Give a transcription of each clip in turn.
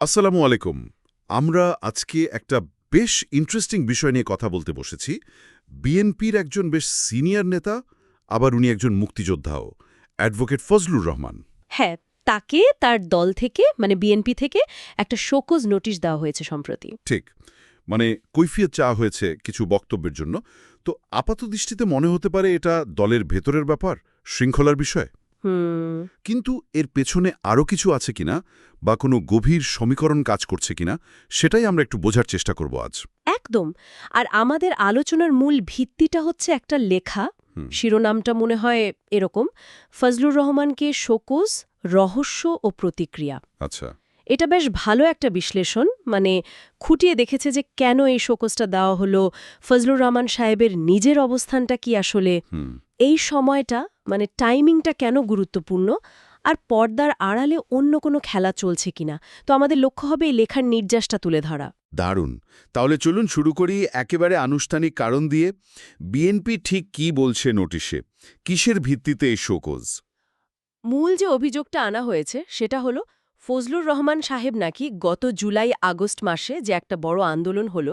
আসসালামু আলাইকুম। আমরা আজকে একটা বেশ ইন্টারেস্টিং বিষয় নিয়ে কথা বলতে বসেছি। বিএনপির একজন বেশ সিনিয়র নেতা আবার উনি একজন মুক্তিযোদ্ধাও অ্যাডভোকেট ফজলুর রহমান। হ্যাঁ তাকে তার দল থেকে মানে বিএনপি থেকে একটা শোকজ নোটিশ দেওয়া হয়েছে সম্প্রতি। ঠিক। মানে কৈফিয়ত চাওয়া হয়েছে কিছু বক্তব্যের জন্য। তো আপাত দৃষ্টিতে মনে হতে পারে এটা দলের ভেতরের ব্যাপার শৃঙ্খলার বিষয়? কিন্তু এর পেছনে আরও কিছু আছে কিনা বা কোনো গভীর সমীকরণ কাজ করছে কিনা সেটাই আমরা একটু বোঝার চেষ্টা করব আজ। একদম। আর আমাদের আলোচনার মূল ভিত্তিটা হচ্ছে একটা লেখা। শিরোনামটা মনে হয় এরকম ফজলুর রহমানকে শোকজ রহস্য ও প্রতিক্রিয়া। আচ্ছা। এটা বেশ ভালো একটা বিশ্লেষণ মানে খুঁটিয়ে দেখেছে যে কেন এই শোকজটা দেওয়া হলো ফজলুর রহমান সাহেবের নিজের অবস্থানটা কি আসলে এই সময়টা মানে টাইমিংটা কেন গুরুত্বপূর্ণ? আর পর্দার আড়ালে অন্য কোনো খেলা চলছে কিনা? তো আমাদের লক্ষ্য হবে এই লেখার নির্যাসটা তুলে ধরা। দারুণ। তাহলে চলুন শুরু করি একেবারে আনুষ্ঠানিক কারণ দিয়ে। বিএনপি ঠিক কি বলছে নোটিশে? কিসের ভিত্তিতে এই শোকজ? মূল যে অভিযোগটা আনা হয়েছে সেটা হলো ফজলুর রহমান সাহেব নাকি গত জুলাই আগস্ট মাসে যে একটা বড় আন্দোলন হলো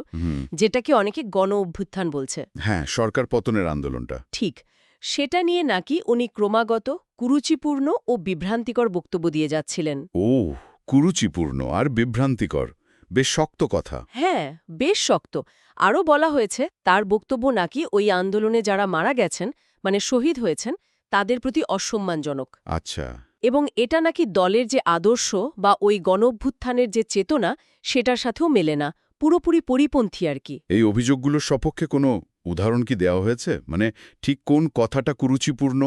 যেটাকে অনেকে গণ অভ্যুত্থান বলছে। হ্যাঁ সরকার পতনের আন্দোলনটা। ঠিক। সেটা নিয়ে নাকি উনি ক্রমাগত কুরুচিপূর্ণ ও বিভ্রান্তিকর বক্তব্য দিয়ে যাচ্ছিলেন। ও কুরুচিপূর্ণ আর বিভ্রান্তিকর। বেশ শক্ত কথা। হ্যাঁ বেশ শক্ত। আরও বলা হয়েছে তার বক্তব্য নাকি ওই আন্দোলনে যারা মারা গেছেন মানে শহীদ হয়েছেন তাদের প্রতি অসম্মানজনক। আচ্ছা। এবং এটা নাকি দলের যে আদর্শ বা ওই গণভ্যুত্থানের যে চেতনা সেটার সাথেও মেলে না। পুরোপুরি পরিপন্থী আর কি। এই অভিযোগগুলোর সপক্ষে কোনো উদাহরণ কি দেওয়া হয়েছে? মানে ঠিক কোন কথাটা কুরুচিপূর্ণ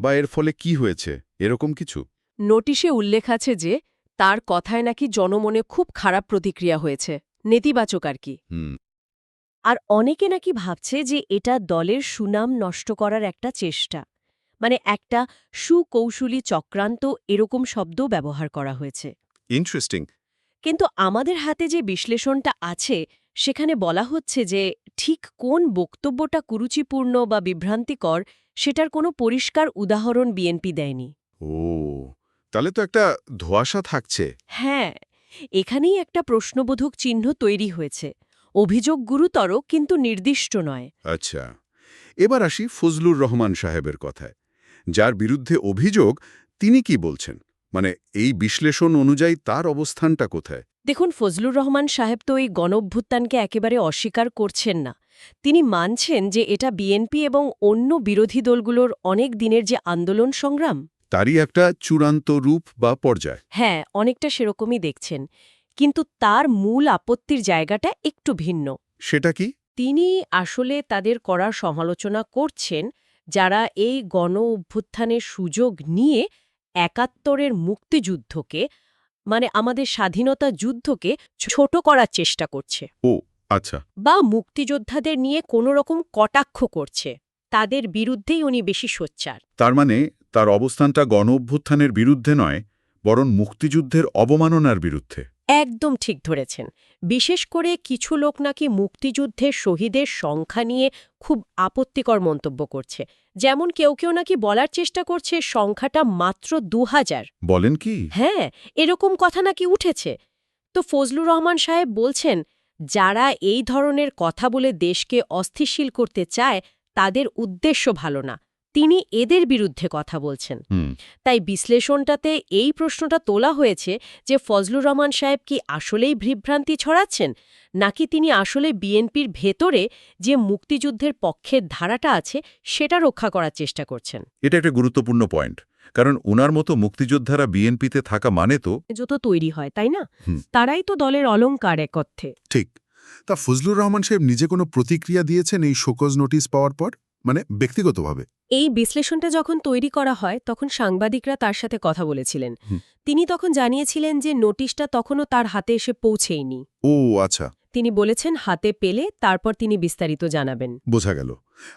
বা এর ফলে কি হয়েছে? এরকম কিছু? নোটিশে উল্লেখ আছে যে তার কথায় নাকি জনমনে খুব খারাপ প্রতিক্রিয়া হয়েছে। নেতিবাচক আর কি। আর অনেকে নাকি ভাবছে যে এটা দলের সুনাম নষ্ট করার একটা চেষ্টা। মানে একটা সুকৌশলী চক্রান্ত এরকম শব্দ ব্যবহার করা হয়েছে। ইন্টারেস্টিং কিন্তু আমাদের হাতে যে বিশ্লেষণটা আছে সেখানে বলা হচ্ছে যে ঠিক কোন বক্তব্যটা কুরুচিপূর্ণ বা বিভ্রান্তিকর সেটার কোনো পরিষ্কার উদাহরণ বিএনপি দেয়নি। ও তাহলে তো একটা ধোয়াশা থাকছে। হ্যাঁ এখানেই একটা প্রশ্নবোধক চিহ্ন তৈরি হয়েছে। অভিযোগ গুরুতর কিন্তু নির্দিষ্ট নয়। আচ্ছা এবার আসি ফজলুর রহমান সাহেবের কথায়। যার বিরুদ্ধে অভিযোগ তিনি কি বলছেন? মানে এই বিশ্লেষণ অনুযায়ী তার অবস্থানটা কোথায়? দেখুন ফজলুর রহমান সাহেব তো এই গণঅভ্যুত্থানকে একেবারে অস্বীকার করছেন না। তিনি মানছেন যে এটা বিএনপি এবং অন্য বিরোধী দলগুলোর অনেক দিনের যে আন্দোলন সংগ্রাম। তারই একটা চূড়ান্ত রূপ বা পর্যায়। হ্যাঁ অনেকটা সেরকমই দেখছেন। কিন্তু তার মূল আপত্তির জায়গাটা একটু ভিন্ন। সেটা কি? তিনি আসলে তাদের করার সমালোচনা করছেন যারা এই গণ অভ্যুত্থানের সুযোগ নিয়ে একাত্তরের মুক্তিযুদ্ধকে মানে আমাদের স্বাধীনতা যুদ্ধকে ছোট করার চেষ্টা করছে। ও আচ্ছা। বা মুক্তিযোদ্ধাদের নিয়ে কোনো রকম কটাক্ষ করছে। তাদের বিরুদ্ধেই উনি বেশি সোচ্চার। তার মানে তার অবস্থানটা গণ অভ্যুত্থানের বিরুদ্ধে নয় বরং মুক্তিযুদ্ধের অবমাননার বিরুদ্ধে। একদম ঠিক ধরেছেন। বিশেষ করে কিছু লোক নাকি মুক্তিযুদ্ধের শহীদের সংখ্যা নিয়ে খুব আপত্তিকর মন্তব্য করছে। যেমন কেউ কেউ নাকি বলার চেষ্টা করছে সংখ্যাটা মাত্র দু হাজার বলেন কি? হ্যাঁ এরকম কথা নাকি উঠেছে। তো ফজলুর রহমান সাহেব বলছেন যারা এই ধরনের কথা বলে দেশকে অস্থিশীল করতে চায় তাদের উদ্দেশ্য ভালো না। তিনি এদের বিরুদ্ধে কথা বলছেন। তাই বিশ্লেষণটাতে এই প্রশ্নটা তোলা হয়েছে যে ফজলুর রহমান সাহেব কি আসলেই বিভ্রান্তি ছড়াচ্ছেন নাকি তিনি আসলে বিএনপির ভেতরে যে মুক্তিযুদ্ধের পক্ষের ধারাটা আছে সেটা রক্ষা করার চেষ্টা করছেন? এটা একটা গুরুত্বপূর্ণ পয়েন্ট কারণ উনার মতো মুক্তিযোদ্ধারা বিএনপিতে থাকা মানে তো যত তৈরি হয় তাই না? তারাই তো দলের অলঙ্কার এক অর্থে ঠিক। তা ফজলুর রহমান সাহেব নিজে কোনো প্রতিক্রিয়া দিয়েছেন এই শোকজ নোটিশ পাওয়ার পর? মানে ব্যক্তিগতভাবে। এই বিশ্লেষণটা যখন তৈরি করা হয় তখন সাংবাদিকরা তার সাথে কথা বলেছিলেন। তিনি তখন জানিয়েছিলেন যে নোটিশটা তখনও তার হাতে এসে পৌঁছেইনি। ও আচ্ছা। তিনি বলেছেন হাতে পেলে তারপর তিনি বিস্তারিত জানাবেন। বোঝা গেল।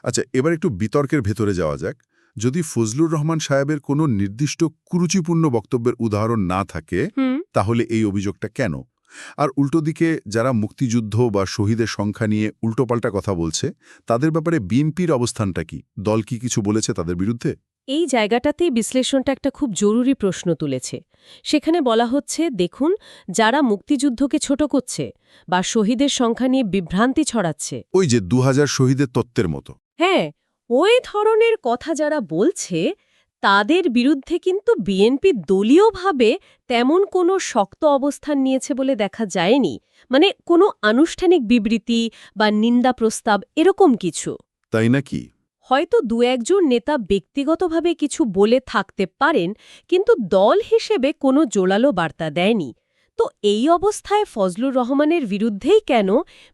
আচ্ছা এবার একটু বিতর্কের ভেতরে যাওয়া যাক। যদি ফজলুর রহমান সাহেবের কোনো নির্দিষ্ট কুরুচিপূর্ণ বক্তব্যের উদাহরণ না থাকে তাহলে এই অভিযোগটা কেন? আর উল্টো দিকে যারা মুক্তিযুদ্ধ বা শহীদের সংখ্যা নিয়ে উল্টোপাল্টা কথা বলছে তাদের ব্যাপারে বিএনপির অবস্থানটা কি? দল কি কিছু বলেছে তাদের বিরুদ্ধে? এই জায়গাটাতেই বিশ্লেষণটা একটা খুব জরুরি প্রশ্ন তুলেছে। সেখানে বলা হচ্ছে দেখুন যারা মুক্তিযুদ্ধকে ছোট করছে বা শহীদের সংখ্যা নিয়ে বিভ্রান্তি ছড়াচ্ছে। ওই যে দু হাজার শহীদের তত্ত্বের মতো। হ্যাঁ ওই ধরনের কথা যারা বলছে তাদের বিরুদ্ধে কিন্তু বিএনপি দলীয়ভাবে তেমন কোনো শক্ত অবস্থান নিয়েছে বলে দেখা যায়নি। মানে কোনো আনুষ্ঠানিক বিবৃতি বা নিন্দা প্রস্তাব এরকম কিছু। তাই নাকি? হয়তো দু একজন নেতা ব্যক্তিগতভাবে কিছু বলে থাকতে পারেন কিন্তু দল হিসেবে কোনো জোরালো বার্তা দেয়নি। তো এই অবস্থায় ফজলুর রহমানের বিরুদ্ধেই কেন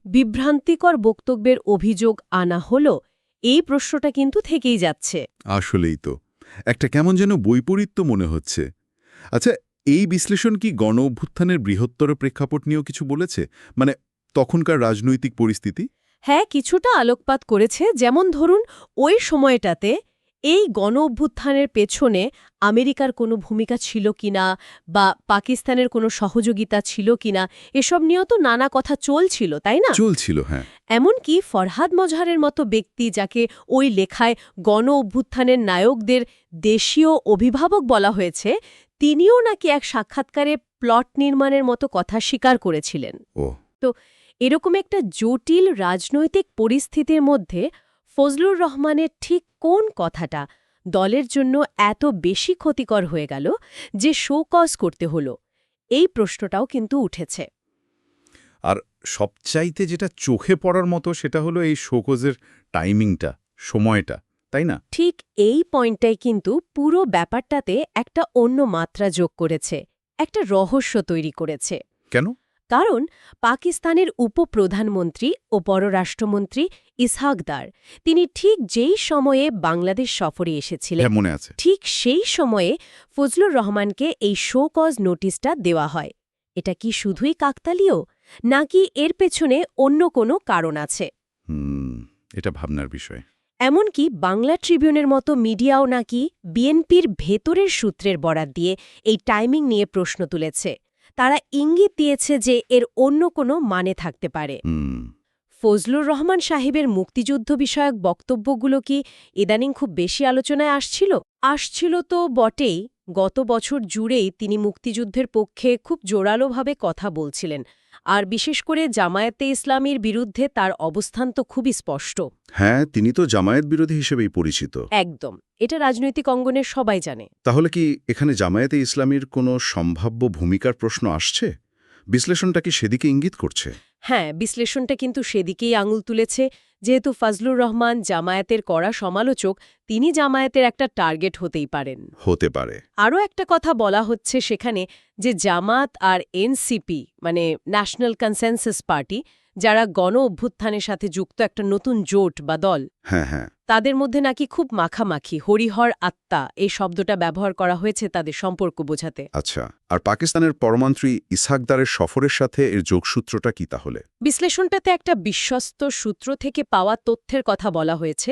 বিভ্রান্তিকর বক্তব্যের অভিযোগ আনা হল? এই প্রশ্নটা কিন্তু থেকেই যাচ্ছে। আসলেই তো। একটা কেমন যেন বৈপরীত্য মনে হচ্ছে। আচ্ছা এই বিশ্লেষণ কি গণ অভ্যুত্থানের বৃহত্তর প্রেক্ষাপট নিয়েও কিছু বলেছে? মানে তখনকার রাজনৈতিক পরিস্থিতি? হ্যাঁ কিছুটা আলোকপাত করেছে। যেমন ধরুন ওই সময়টাতে এই গণ অভ্যুত্থানের পেছনে আমেরিকার কোনো ভূমিকা ছিল কিনা বা পাকিস্তানের কোনো সহযোগিতা ছিল কিনা এসব নিয়েও তো নানা কথা চলছিল তাই না? চলছিল হ্যাঁ। এমনকি ফরহাদ মজহারের মতো ব্যক্তি যাকে ওই লেখায় গণ অভ্যুত্থানের নায়কদের দেশীয় অভিভাবক বলা হয়েছে তিনিও নাকি এক সাক্ষাৎকারে প্লট নির্মাণের মতো কথা স্বীকার করেছিলেন। তো এরকম একটা জটিল রাজনৈতিক পরিস্থিতির মধ্যে ফজলুর রহমানের ঠিক কোন কথাটা দলের জন্য এত বেশি ক্ষতিকর হয়ে গেল যে শোকজ করতে হলো? এই প্রশ্নটাও কিন্তু উঠেছে। আর সবচাইতে যেটা চোখে পড়ার মতো সেটা হলো এই শোকজের টাইমিংটা সময়টা তাই না? ঠিক এই পয়েন্টটাই কিন্তু পুরো ব্যাপারটাতে একটা অন্য মাত্রা যোগ করেছে একটা রহস্য তৈরি করেছে। কেন? কারণ পাকিস্তানের উপপ্রধানমন্ত্রী ও পররাষ্ট্রমন্ত্রী ইসহাকদার তিনি ঠিক যেই সময়ে বাংলাদেশ সফরে এসেছিলেন হ্যাঁ মনে আছে। ঠিক সেই সময়ে ফজলুর রহমানকে এই শোকজ নোটিশটা দেওয়া হয়। এটা কি শুধুই কাকতালীয়? নাকি এর পেছনে অন্য কোনো কারণ আছে? এটা ভাবনার বিষয়। এমনকি বাংলা ট্রিবিউনের মতো মিডিয়াও নাকি বিএনপির ভেতরের সূত্রের বরাত দিয়ে এই টাইমিং নিয়ে প্রশ্ন তুলেছে। তারা ইঙ্গিত দিয়েছে যে এর অন্য কোনো মানে থাকতে পারে। ফজলুর রহমান সাহেবের মুক্তিযুদ্ধ বিষয়ক বক্তব্যগুলো কি ইদানিং খুব বেশি আলোচনায় আসছিল? আসছিল তো বটেই গত বছর জুড়েই তিনি মুক্তিযুদ্ধের পক্ষে খুব জোরালোভাবে কথা বলছিলেন। আর বিশেষ করে জামায়াতে ইসলামীর বিরুদ্ধে তার অবস্থান তো খুবই স্পষ্ট। হ্যাঁ তিনি তো জামায়াত বিরোধী হিসেবেই পরিচিত। একদম। এটা রাজনৈতিক অঙ্গনের সবাই জানে। তাহলে কি এখানে জামায়াতে ইসলামীর কোনো সম্ভাব্য ভূমিকার প্রশ্ন আসছে? বিশ্লেষণটা কি সেদিকে ইঙ্গিত করছে? হ্যাঁ বিশ্লেষণটা কিন্তু সেদিকেই আঙুল তুলেছে। যেহেতু ফজলুর রহমান জামায়াতের করা সমালোচক তিনি জামায়াতের একটা টার্গেট হতেই পারেন। হতে পারে। আরও একটা কথা বলা হচ্ছে সেখানে যে জামাত আর এনসিপি মানে ন্যাশনাল কনসেনসাস পার্টি যারা গণ অভ্যুত্থানের সাথে যুক্ত একটা নতুন জোট বা দল হ্যাঁ হ্যাঁ। তাদের মধ্যে নাকি খুব মাখামাখি হরিহর আত্মা এই শব্দটা ব্যবহার করা হয়েছে তাদের সম্পর্ক বোঝাতে। আচ্ছা আর পাকিস্তানের পরমন্ত্রী ইসহাকদারের সফরের সাথে এর যোগসূত্রটা কি তাহলে? বিশ্লেষণটাতে একটা বিশ্বস্ত সূত্র থেকে পাওয়া তথ্যের কথা বলা হয়েছে।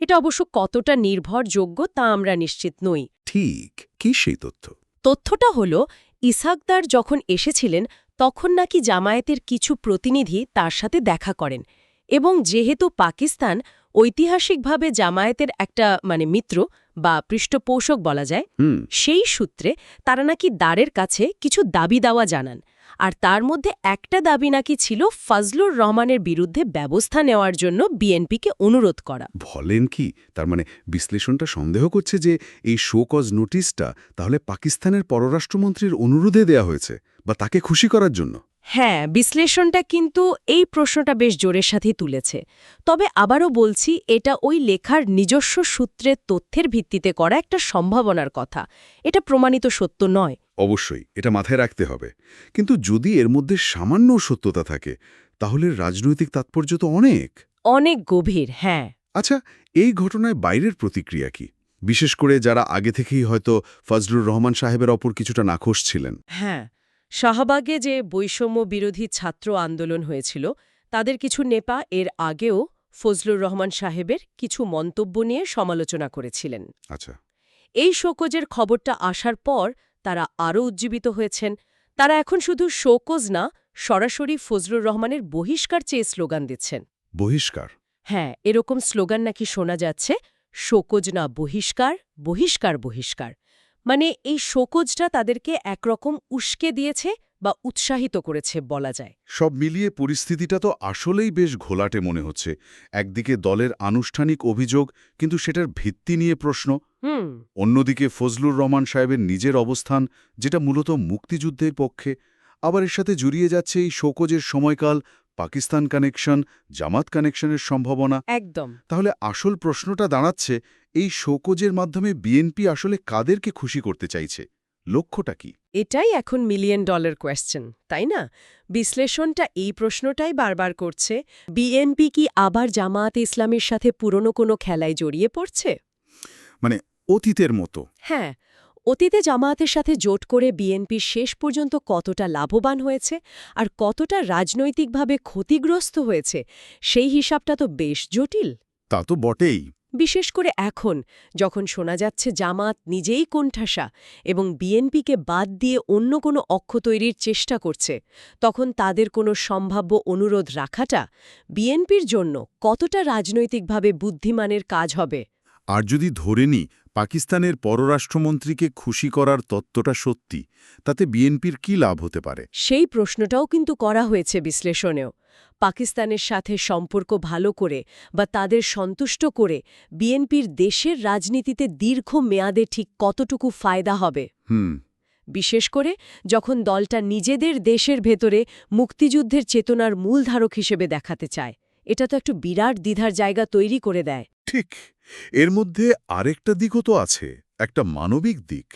এটা অবশ্য কতটা নির্ভরযোগ্য তা আমরা নিশ্চিত নই। ঠিক কি সেই তথ্য? তথ্যটা হল ইসাকদার যখন এসেছিলেন তখন নাকি জামায়াতের কিছু প্রতিনিধি তার সাথে দেখা করেন এবং যেহেতু পাকিস্তান ঐতিহাসিকভাবে জামায়াতের একটা মানে মিত্র বা পৃষ্ঠপোষক বলা যায় সেই সূত্রে তারা নাকি দাঁড়ের কাছে কিছু দাবি দাওয়া জানান। আর তার মধ্যে একটা দাবি নাকি ছিল ফজলুর রহমানের বিরুদ্ধে ব্যবস্থা নেওয়ার জন্য বিএনপিকে অনুরোধ করা। বলেন কি? তার মানে বিশ্লেষণটা সন্দেহ করছে যে এই শোকজ নোটিশটা তাহলে পাকিস্তানের পররাষ্ট্রমন্ত্রীর অনুরোধে দেয়া হয়েছে। বা তাকে খুশি করার জন্য? হ্যাঁ বিশ্লেষণটা কিন্তু এই প্রশ্নটা বেশ জোরের সাথেই তুলেছে। তবে আবারও বলছি এটা ওই লেখার নিজস্ব সূত্রের তথ্যের ভিত্তিতে করা একটা সম্ভাবনার কথা। এটা প্রমাণিত সত্য নয়। অবশ্যই এটা মাথায় রাখতে হবে। কিন্তু যদি এর মধ্যে সামান্য সত্যতা থাকে তাহলে রাজনৈতিক তাৎপর্য তো অনেক। অনেক গভীর হ্যাঁ। আচ্ছা এই ঘটনায় বাইরের প্রতিক্রিয়া কি? বিশেষ করে যারা আগে থেকেই হয়তো ফজলুর রহমান সাহেবের অপর কিছুটা নাখোশ ছিলেন। হ্যাঁ শাহবাগে যে বৈষম্য বিরোধী ছাত্র আন্দোলন হয়েছিল তাদের কিছু নেপা এর আগেও ফজলুর রহমান সাহেবের কিছু মন্তব্য নিয়ে সমালোচনা করেছিলেন। আচ্ছা। এই শোকজের খবরটা আসার পর তারা আরও উজ্জীবিত হয়েছেন। তারা এখন শুধু শোকজ না সরাসরি ফজলুর রহমানের বহিষ্কার চেয়ে স্লোগান দিচ্ছেন। বহিষ্কার? হ্যাঁ এরকম স্লোগান নাকি শোনা যাচ্ছে শোকজ না বহিষ্কার বহিষ্কার বহিষ্কার। মানে এই শোকজটা তাদেরকে একরকম উস্কে দিয়েছে বা উৎসাহিত করেছে বলা যায়। সব মিলিয়ে পরিস্থিতিটা তো আসলেই বেশ ঘোলাটে মনে হচ্ছে। একদিকে দলের আনুষ্ঠানিক অভিযোগ কিন্তু সেটার ভিত্তি নিয়ে প্রশ্ন। অন্যদিকে ফজলুর রহমান সাহেবের নিজের অবস্থান যেটা মূলত মুক্তিযুদ্ধের পক্ষে। আবার এর সাথে জড়িয়ে যাচ্ছে এই শোকজের সময়কাল পাকিস্তান কানেকশন জামাত কানেকশনের সম্ভাবনা। একদম। তাহলে আসল প্রশ্নটা দাঁড়াচ্ছে এই শোকজের মাধ্যমে বিএনপি আসলে কাদেরকে খুশি করতে চাইছে? লক্ষ্যটা কি? এটাই এখন মিলিয়ন ডলার কোয়েশ্চেন তাই না? বিশ্লেষণটা এই প্রশ্নটাই বারবার করছে বিএনপি কি আবার জামায়াত ইসলামের সাথে পুরনো কোনো খেলায় জড়িয়ে পড়ছে? মানে অতীতের মতো। হ্যাঁ অতীতে জামায়াতের সাথে জোট করে বিএনপি শেষ পর্যন্ত কতটা লাভবান হয়েছে আর কতটা রাজনৈতিকভাবে ক্ষতিগ্রস্ত হয়েছে সেই হিসাবটা তো বেশ জটিল। তা তো বটেই। বিশেষ করে এখন যখন শোনা যাচ্ছে জামাত নিজেই কোণঠাসা এবং বিএনপিকে বাদ দিয়ে অন্য কোনো অক্ষ তৈরির চেষ্টা করছে তখন তাদের কোনো সম্ভাব্য অনুরোধ রাখাটা বিএনপির জন্য কতটা রাজনৈতিকভাবে বুদ্ধিমানের কাজ হবে? আর যদি ধরে নিই পাকিস্তানের পররাষ্ট্রমন্ত্রীকে খুশি করার তত্ত্বটা সত্যি তাতে বিএনপির কি লাভ হতে পারে? সেই প্রশ্নটাও কিন্তু করা হয়েছে বিশ্লেষণেও। পাকিস্তানের সাথে সম্পর্ক ভালো করে বা তাদের সন্তুষ্ট করে বিএনপির দেশের রাজনীতিতে দীর্ঘ মেয়াদে ঠিক কতটুকু ফায়দা হবে? হুম। বিশেষ করে যখন দলটা নিজেদের দেশের ভেতরে মুক্তিযুদ্ধের চেতনার মূলধারক হিসেবে দেখাতে চায়। এটা তো একটু বিরাট দ্বিধার জায়গা তৈরি করে দেয়। ঠিক এর মধ্যে আরেকটা দিকও তো আছে একটা মানবিক দিক।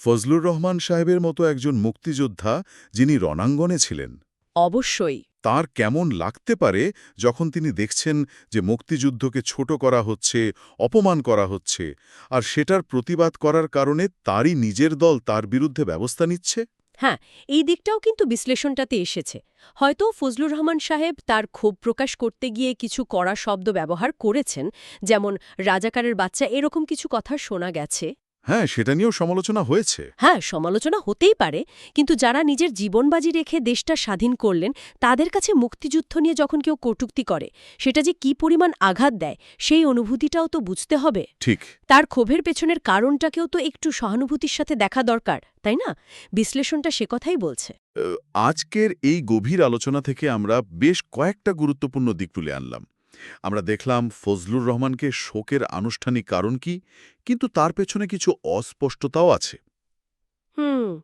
ফজলুর রহমান সাহেবের মতো একজন মুক্তিযোদ্ধা যিনি রণাঙ্গনে ছিলেন। অবশ্যই। তার কেমন লাগতে পারে যখন তিনি দেখছেন যে মুক্তিযুদ্ধকে ছোট করা হচ্ছে অপমান করা হচ্ছে আর সেটার প্রতিবাদ করার কারণে তারই নিজের দল তার বিরুদ্ধে ব্যবস্থা নিচ্ছে? হ্যাঁ এই দিকটাও কিন্তু বিশ্লেষণটাতে এসেছে। হয়তো ফজলুর রহমান সাহেব তার ক্ষোভ প্রকাশ করতে গিয়ে কিছু কড়া শব্দ ব্যবহার করেছেন, যেমন, রাজাকারের বাচ্চা, এরকম কিছু কথা শোনা গেছে। হ্যাঁ সেটা নিয়েও সমালোচনা হয়েছে। হ্যাঁ সমালোচনা হতেই পারে কিন্তু যারা নিজের জীবনবাজি রেখে দেশটা স্বাধীন করলেন তাদের কাছে মুক্তিযুদ্ধ নিয়ে যখন কেউ কটূক্তি করে সেটা যে কি পরিমাণ আঘাত দেয় সেই অনুভূতিটাও তো বুঝতে হবে। ঠিক। তার ক্ষোভের পেছনের কারণটাকেও তো একটু সহানুভূতির সাথে দেখা দরকার তাই না? বিশ্লেষণটা সে কথাই বলছে। আজকের এই গভীর আলোচনা থেকে আমরা বেশ কয়েকটা গুরুত্বপূর্ণ দিক তুলে আনলাম। আমরা দেখলাম ফজলুর রহমানকে শোকের আনুষ্ঠানিক কারণ কি কিন্তু তার পেছনে কিছু অস্পষ্টতাও আছে। হুম।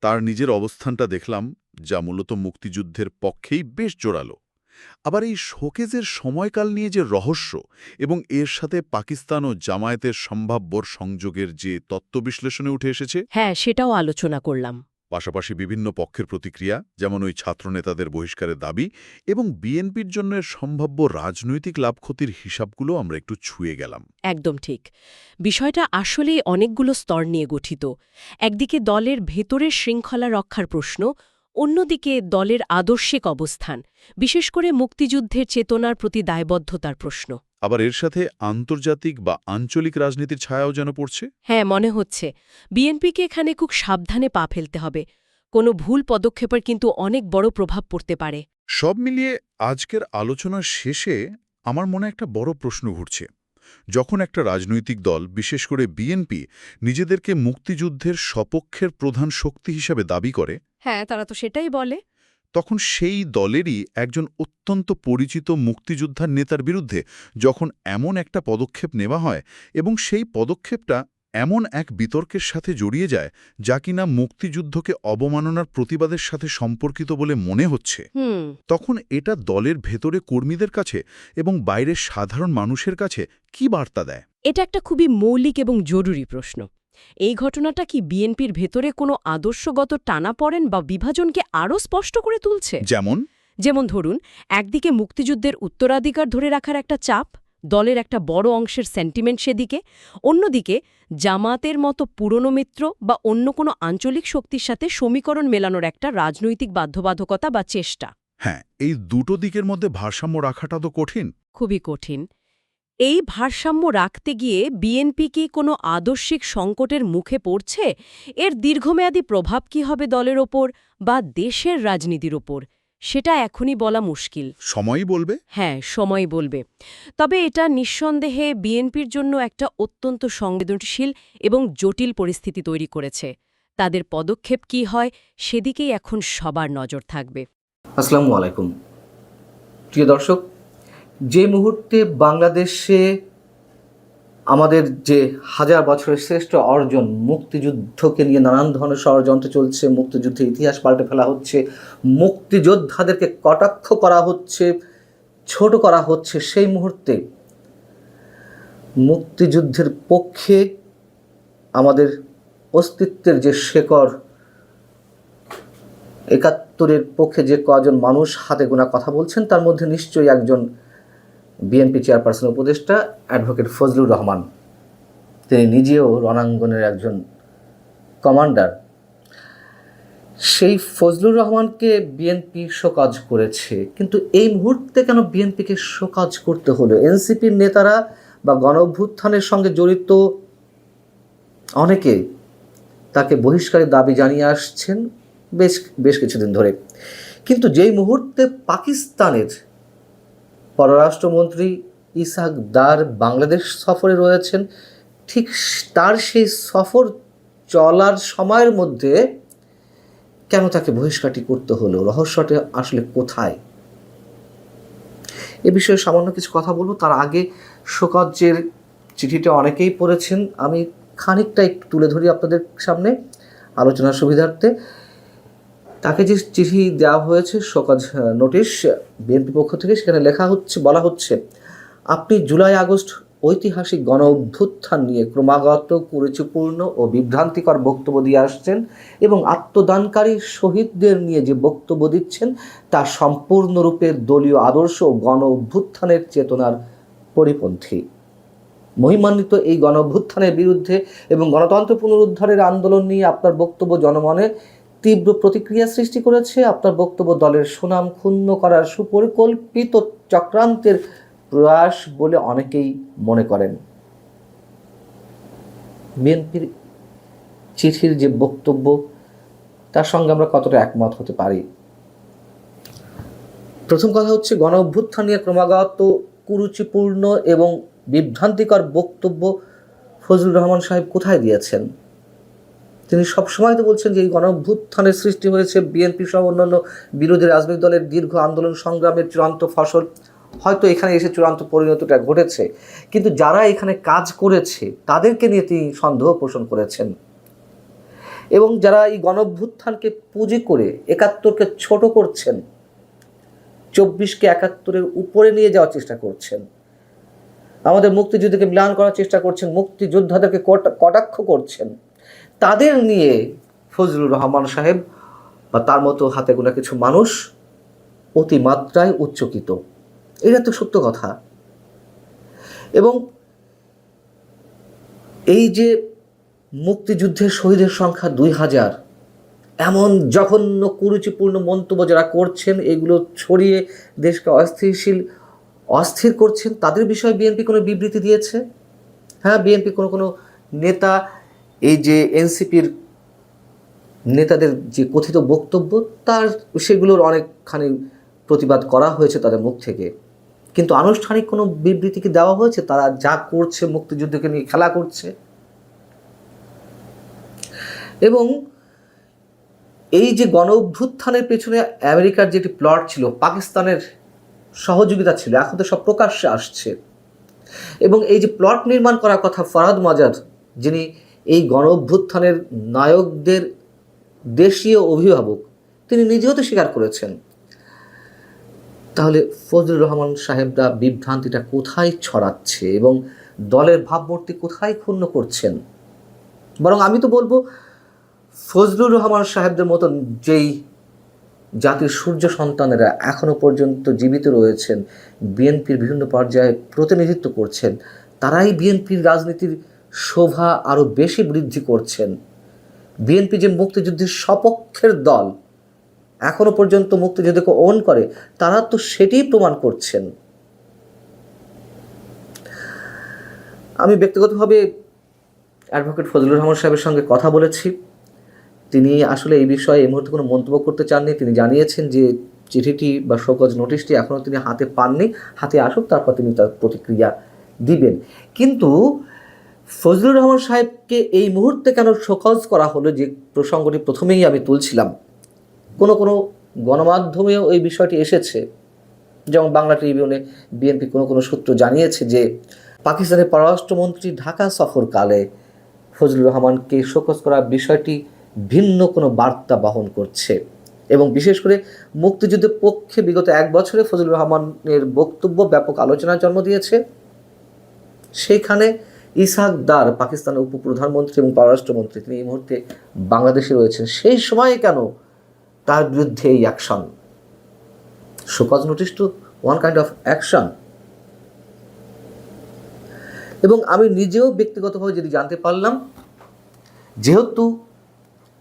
তার নিজের অবস্থানটা দেখলাম যা মূলত মুক্তিযুদ্ধের পক্ষেই বেশ জোরালো। আবার এই শোকেজের সময়কাল নিয়ে যে রহস্য এবং এর সাথে পাকিস্তান ও জামায়াতের সম্ভাব্যর সংযোগের যে তত্ত্ব বিশ্লেষণে উঠে এসেছে হ্যাঁ সেটাও আলোচনা করলাম। পাশাপাশি বিভিন্ন পক্ষের প্রতিক্রিয়া, যেমন ওই ছাত্রনেতাদের বহিষ্কারের দাবি এবং বিএনপির জন্য সম্ভাব্য রাজনৈতিক লাভ ক্ষতির হিসাবগুলো আমরা একটু ছুঁয়ে গেলাম। একদম ঠিক। বিষয়টা আসলেই অনেকগুলো স্তর নিয়ে গঠিত। একদিকে দলের ভেতরের শৃঙ্খলা রক্ষার প্রশ্ন, অন্যদিকে দলের আদর্শিক অবস্থান, বিশেষ করে মুক্তিযুদ্ধের চেতনার প্রতি দায়বদ্ধতার প্রশ্ন। আবার এর সাথে আন্তর্জাতিক বা আঞ্চলিক রাজনীতির ছায়াও যেন পড়ছে? হ্যাঁ মনে হচ্ছে। বিএনপিকে এখানে খুব সাবধানে পা ফেলতে হবে। কোনো ভুল পদক্ষেপের কিন্তু অনেক বড় প্রভাব পড়তে পারে। সব মিলিয়ে আজকের আলোচনার শেষে আমার মনে একটা বড় প্রশ্ন ঘুরছে। যখন একটা রাজনৈতিক দল বিশেষ করে বিএনপি নিজেদেরকে মুক্তিযুদ্ধের সপক্ষের প্রধান শক্তি হিসাবে দাবি করে হ্যাঁ তারা তো সেটাই বলে। তখন সেই দলেরই একজন অত্যন্ত পরিচিত মুক্তিযোদ্ধার নেতার বিরুদ্ধে যখন এমন একটা পদক্ষেপ নেওয়া হয় এবং সেই পদক্ষেপটা এমন এক বিতর্কের সাথে জড়িয়ে যায় যা কিনা মুক্তিযুদ্ধকে অবমাননার প্রতিবাদের সাথে সম্পর্কিত বলে মনে হচ্ছে। তখন এটা দলের ভেতরে কর্মীদের কাছে এবং বাইরের সাধারণ মানুষের কাছে কি বার্তা দেয়? এটা একটা খুবই মৌলিক এবং জরুরি প্রশ্ন। এই ঘটনাটা কি বিএনপির ভেতরে কোনো আদর্শগত টানাপড়েন বা বিভাজনকে আরও স্পষ্ট করে তুলছে? যেমন? যেমন ধরুন একদিকে মুক্তিযুদ্ধের উত্তরাধিকার ধরে রাখার একটা চাপ দলের একটা বড় অংশের সেন্টিমেন্ট সেদিকে অন্যদিকে জামাতের মতো পুরনো মিত্র বা অন্য কোনো আঞ্চলিক শক্তির সাথে সমীকরণ মেলানোর একটা রাজনৈতিক বাধ্যবাধকতা বা চেষ্টা। হ্যাঁ এই দুটো দিকের মধ্যে ভারসাম্য রাখাটা তো কঠিন। খুবই কঠিন। এই ভারসাম্য রাখতে গিয়ে বিএনপি কি কোনো আদর্শিক সংকটের মুখে পড়ছে? এর দীর্ঘমেয়াদী প্রভাব কি হবে দলের ওপর বা দেশের রাজনীতির ওপর? সেটা এখনই বলা মুশকিল। সময়ই বলবে? হ্যাঁ সময় বলবে। তবে এটা নিঃসন্দেহে বিএনপির জন্য একটা অত্যন্ত সংবেদনশীল এবং জটিল পরিস্থিতি তৈরি করেছে। তাদের পদক্ষেপ কি হয় সেদিকেই এখন সবার নজর থাকবে। আসসালামু আলাইকুম। প্রিয় দর্শক যে মুহূর্তে বাংলাদেশে আমাদের যে হাজার বছরের শ্রেষ্ঠ অর্জন, মুক্তিযুদ্ধকে নিয়ে নানান ধরনের ষড়যন্ত্র চলছে, মুক্তিযুদ্ধের ইতিহাস পাল্টে ফেলা হচ্ছে, মুক্তিযোদ্ধাদেরকে কটাক্ষ করা হচ্ছে, ছোট করা হচ্ছে, সেই মুহূর্তে মুক্তিযুদ্ধের পক্ষে আমাদের অস্তিত্বের যে শেকড়, একাত্তরের পক্ষে যে কজন মানুষ হাতে গোনা কথা বলছেন, তার মধ্যে নিশ্চয়ই একজন বিএনপি চেয়ারপারসন উপদেষ্টা অ্যাডভোকেট ফজলুর রহমান। তিনি নিজেও রণাঙ্গনের একজন কমান্ডার। সেই ফজলুর রহমানকে বিএনপি শোকাজ করেছে, কিন্তু এই মুহূর্তে কেন বিএনপিকে শোকাজ করতে হলো? এনসিপির নেতারা বা গণ অভ্যুত্থানের সঙ্গে জড়িত অনেকে তাকে বহিষ্কারের দাবি জানিয়ে আসছেন বেশ বেশ কিছুদিন ধরে। কিন্তু যেই মুহূর্তে পাকিস্তানের পররাষ্ট্রমন্ত্রী ইসাক দার বাংলাদেশ সফরে রয়েছেন। ঠিক তার সেই সফর চলার সময়ের মধ্যে কেন তাকে বহিষ্কারটি করতে হলো? রহস্যটা আসলে কোথায়? এ বিষয়ে সামান্য কিছু কথা বলব। তার আগে শোকাজ্যের চিঠিটা অনেকেই পড়েছেন। আমি খানিকটা একটু তুলে ধরি আপনাদের সামনে আলোচনার সুবিধার্থে। তাকে যে চিঠি দেওয়া হয়েছে শোকাজ নোটিশ বিএনপি পক্ষ থেকে সেখানে লেখা হচ্ছে, বলা হচ্ছে, আপনি জুলাই আগস্ট ঐতিহাসিক গণ অভ্যুত্থান নিয়ে ক্রমাগত কুরুচিপূর্ণ ও বিভ্রান্তিকর বক্তব্য দিয়ে আসছেন এবং আত্মদানকারী শহীদদের নিয়ে যে বক্তব্য দিচ্ছেন, তা সম্পূর্ণরূপে দলীয় আদর্শ ও গণ অভ্যুত্থানের চেতনার পরিপন্থী। মহিমান্বিত এই গণ অভ্যুত্থানের বিরুদ্ধে এবং গণতন্ত্র পুনরুদ্ধারের আন্দোলন নিয়ে আপনার বক্তব্য জনমনে তীব্র প্রতিক্রিয়া সৃষ্টি করেছে। আপনার বক্তব্য দলের সুনাম ক্ষুণ্ণ করার সুপরিকল্পিত চক্রান্তের প্রয়াস বলে অনেকেই মনে করেন। বিএনপির চিঠির যে বক্তব্য, তার সঙ্গে আমরা কতটা একমত হতে পারি? প্রথম কথা হচ্ছে গণ অভ্যুত্থান নিয়ে ক্রমাগত কুরুচিপূর্ণ এবং বিভ্রান্তিকর বক্তব্য ফজলুর রহমান সাহেব কোথায় দিয়েছেন? তিনি সবসময় তো বলছেন যে এই গণ অভ্যুত্থানের সৃষ্টি হয়েছে। বিএনপি সহ অন্যান্য বিরোধী রাজনৈতিক দলের দীর্ঘ আন্দোলন সংগ্রামের চূড়ান্ত ফসল। হয়তো এখানে এসে চূড়ান্ত পরিণতিটা ঘটেছে। কিন্তু যারা এখানে কাজ করেছে, তাদেরকে নিয়ে তিনি সন্দেহ পোষণ করেছেন। এবং যারা এই গণ অভ্যুত্থানকে পুঁজি করে একাত্তরকে ছোট করছেন, চব্বিশকে একাত্তরের উপরে নিয়ে যাওয়ার চেষ্টা করছেন, আমাদের মুক্তিযুদ্ধকে ম্লান করার চেষ্টা করছেন, মুক্তিযোদ্ধাদেরকে কটা- কটাক্ষ করছেন তাদের নিয়ে ফজলুর রহমান সাহেব বা তার মতো হাতে গোনা কিছু মানুষ অতিমাত্রায় উচ্চকিত। এটা তো সত্য কথা। এবং এই যে মুক্তিযুদ্ধের শহীদের সংখ্যা দুই হাজার, এমন জঘন্য কুরুচিপূর্ণ মন্তব্য যারা করছেন, এগুলো ছড়িয়ে দেশকে অস্থিরশীল, অস্থির করছেন, তাদের বিষয়ে বিএনপি কোনো বিবৃতি দিয়েছে? হ্যাঁ বিএনপি কোনো কোনো নেতা এই যে এনসিপির নেতাদের যে কথিত বক্তব্য, তার সেগুলোর অনেকখানি প্রতিবাদ করা হয়েছে তাদের মুখ থেকে। কিন্তু আনুষ্ঠানিক কোনো বিবৃতি কি দেওয়া হয়েছে? তারা যা করছে, মুক্তিযুদ্ধকে নিয়ে খেলা করছে। এবং এই যে গণ অভ্যুত্থানের পেছনে আমেরিকার যেটি প্লট ছিল, পাকিস্তানের সহযোগিতা ছিল, এখন তো সব প্রকাশ্যে আসছে। এবং এই যে প্লট নির্মাণ করার কথা ফরাদ মাজার যিনি এই গণ অভ্যুত্থানের নায়কদের দেশীয় অভিভাবক তিনি নিজেও তো স্বীকার করেছেন। তাহলে ফজলুর রহমান সাহেবরা বিভ্রান্তিটা কোথায় ছড়াচ্ছে এবং দলের ভাবমূর্তি কোথায় ক্ষুণ্ণ করছেন? বরং আমি তো বলব, ফজলুর রহমান সাহেবদের মতন যেই জাতির সূর্য সন্তানেরা এখনও পর্যন্ত জীবিত রয়েছেন, বিএনপির বিভিন্ন পর্যায়ে প্রতিনিধিত্ব করছেন, তারাই বিএনপির রাজনীতির শোভা আরও বেশি বৃদ্ধি করছেন। বিএনপি যে মুক্তিযুদ্ধের সপক্ষের দল এখনও পর্যন্ত মুক্তিযুদ্ধকে ওন করে, তারা তো সেটিই প্রমাণ করছেন। আমি ব্যক্তিগতভাবে অ্যাডভোকেট ফজলুর রহমান সাহেবের সঙ্গে কথা বলেছি। তিনি আসলে এই বিষয়ে এই মুহূর্তে কোনো মন্তব্য করতে চাননি। তিনি জানিয়েছেন যে চিঠিটি বা শোকজ নোটিশটি এখনও তিনি হাতে পাননি। হাতে আসুক, তারপর তিনি তার প্রতিক্রিয়া দিবেন। কিন্তু ফজলুর রহমান সাহেবকে এই মুহূর্তে কেন শোকজ করা হলো যে প্রসঙ্গটি প্রথমেই আমি তুলছিলাম? কোনো কোনো গণমাধ্যমেও এই বিষয়টি এসেছে। যেমন বাংলা ট্রিবিউনে বিএনপি কোনো কোনো সূত্র জানিয়েছে যে পাকিস্তানের পররাষ্ট্রমন্ত্রী ঢাকা সফরকালে ফজলুর রহমানকে শোকজ করার বিষয়টি ভিন্ন কোনো বার্তা বহন করছে। এবং বিশেষ করে মুক্তিযুদ্ধের পক্ষে বিগত এক বছরে ফজলুর রহমানের বক্তব্য ব্যাপক আলোচনার জন্ম দিয়েছে। সেইখানে ইসাক দার পাকিস্তানের উপপ্রধানমন্ত্রী এবং পররাষ্ট্রমন্ত্রী। তিনি এই মুহূর্তে বাংলাদেশে রয়েছেন। সেই সময়ে কেন তার বিরুদ্ধে এই action show cause notice to one kind of action এবং আমি নিজেও ব্যক্তিগতভাবে যদি জানতে পারলাম, যেহেতু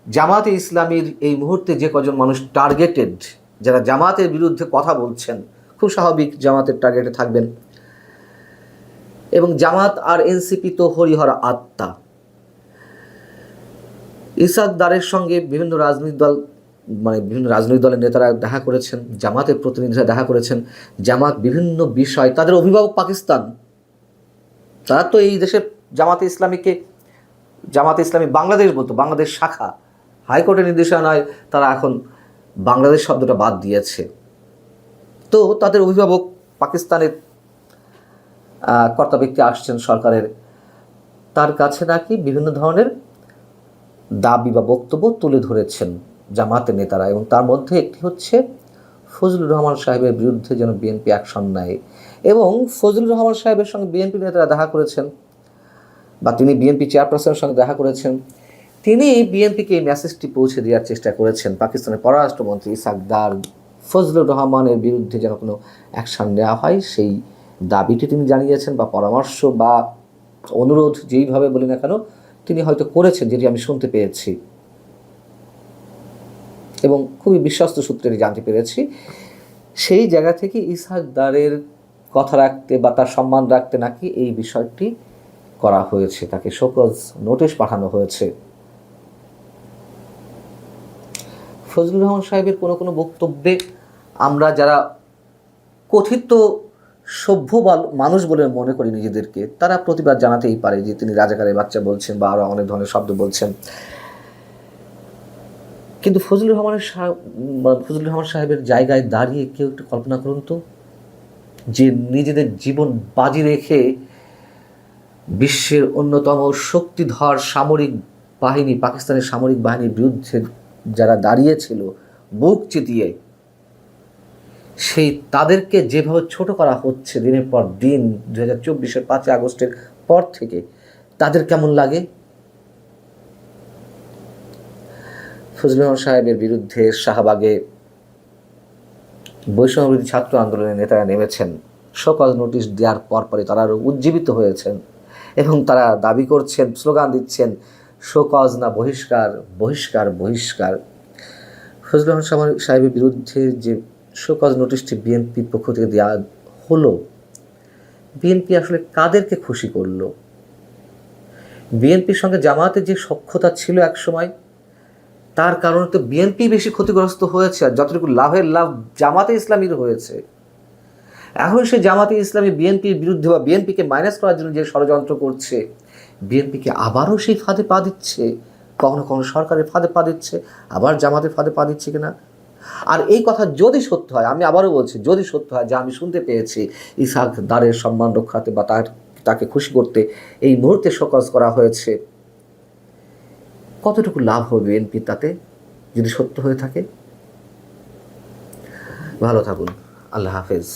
জামাতে ইসলামীর এই মুহূর্তে যে কজন মানুষ টার্গেটেড যারা জামাতের বিরুদ্ধে কথা বলছেন, খুব স্বাভাবিক জামাতের টার্গেটে থাকবেন এবং জামাত আর এনসিপি তো হরিহর আত্মা। ইসাক দারের সঙ্গে বিভিন্ন রাজনৈতিক দল মানে বিভিন্ন রাজনৈতিক দলের নেতারা দেখা করেছেন, জামাতের প্রতিনিধিরা দেখা করেছেন, জামাত বিভিন্ন বিষয়, তাদের অভিভাবক পাকিস্তান। তারা তো এই দেশের জামাতে ইসলামীকে, জামাতে ইসলামী বাংলাদেশ বলতো, বাংলাদেশ শাখা। হাইকোর্টের নির্দেশনায় তারা এখন বাংলাদেশ শব্দটা বাদ দিয়েছে। তো তাদের অভিভাবক পাকিস্তানের কর্তা ব্যক্তি আসছেন সরকারের। তার কাছে নাকি বিভিন্ন ধরনের দাবি বা বক্তব্য তুলে ধরেছেন জামাতের নেতারা এবং তার মধ্যে একটি হচ্ছে ফজলুর রহমান সাহেবের বিরুদ্ধে যেন বিএনপি অ্যাকশন নেয় এবং ফজলুর রহমান সাহেবের সঙ্গে বিএনপি নেতারা দেখা করেছেন বা তিনি বিএনপি চেয়ারপারসনের সঙ্গে দেখা করেছেন। তিনি বিএনপিকে এই মেসেজটি পৌঁছে দেওয়ার চেষ্টা করেছেন। পাকিস্তানের পররাষ্ট্রমন্ত্রী ইসাকদার ফজলুর রহমানের বিরুদ্ধে যেন কোনো অ্যাকশন নেওয়া হয়, সেই দাবিটি তিনি জানিয়েছেন বা পরামর্শ বা অনুরোধ যেইভাবে বলি না কেন, তিনি হয়তো করেছেন যেটি আমি শুনতে পেয়েছি। এবং খুবই বিশ্বস্ত সূত্রে জানতে পেরেছি, সেই জায়গা থেকে ইসহাকদারের কথা রাখতে বা তার সম্মান রাখতে নাকি এই বিষয়টি করা হয়েছে, তাকে শোকজ নোটিশ পাঠানো হয়েছে। ফজলুর রহমান সাহেবের কোনো কোনো বক্তব্যে আমরা যারা কথিত সভ্য মানুষ বলে মনে করি নিজেদেরকে, তারা প্রতিবাদ জানাতেই পারে যে তিনি রাজাকারের বাচ্চা বলছেন বা আরও অনেক ধরনের শব্দ বলছেন। কিন্তু ফজলুর রহমানের মানে ফজলুর রহমান সাহেবের জায়গায় দাঁড়িয়ে কেউ একটু কল্পনা করুন তো, যে নিজেদের জীবন বাজি রেখে বিশ্বের অন্যতম শক্তিধর সামরিক বাহিনী, পাকিস্তানের সামরিক বাহিনীর বিরুদ্ধে যারা দাঁড়িয়েছিল, বুক চিতিয়ে সেই তাদেরকে যেভাবে ছোট করা হচ্ছে দিনের পর দিন দু হাজার চব্বিশের পাঁচই আগস্টের পর থেকে, তাদের কেমন লাগে? ফজলুর সাহেবের বিরুদ্ধে শাহবাগে বৈষম্যবিরোধী ছাত্র আন্দোলনের নেতারা নেমেছেন। সকল নোটিশ দেওয়ার পরপরই তারা আরও উজ্জীবিত হয়েছেন এবং তারা দাবি করছেন, স্লোগান দিচ্ছেন, শোকজ না বহিষ্কার বহিষ্কার বহিষ্কার। ফজলুর সাহেবের বিরুদ্ধে যে শোকজ নোটিশটি বিএনপির পক্ষ থেকে দেওয়া হলো, বিএনপি আসলে কাদেরকে খুশি করল? বিএনপির সঙ্গে জামাতের যে সক্ষতা ছিল এক সময় তার কারণে তো বিএনপি বেশি ক্ষতিগ্রস্ত হয়েছে আর যতটুকু লাভের লাভ জামাতে ইসলামীর হয়েছে। এখন সে জামাতে ইসলামী বিএনপির বিরুদ্ধে বা বিএনপিকে মাইনাস করার জন্য যে ষড়যন্ত্র করছে, বিএনপিকে আবারও সেই ফাঁদে পা দিচ্ছে? কখনো কখনো সরকারের ফাঁদে পা দিচ্ছে, আবার জামাতের ফাঁদে পা দিচ্ছে কিনা? আর এই কথা যদি সত্য হয়, আমি আবারও বলছি, যদি সত্য হয় যা আমি শুনতে পেয়েছি ইসাক দ্বারের সম্মান রক্ষাতে বা তার, তাকে খুশি করতে এই মুহূর্তে শোকজ করা হয়েছে, কতটুকু লাভ হবে বিএনপি তাতে যদি সত্য হয়ে থাকে? ভালো থাকুন, আল্লাহ হাফেজ।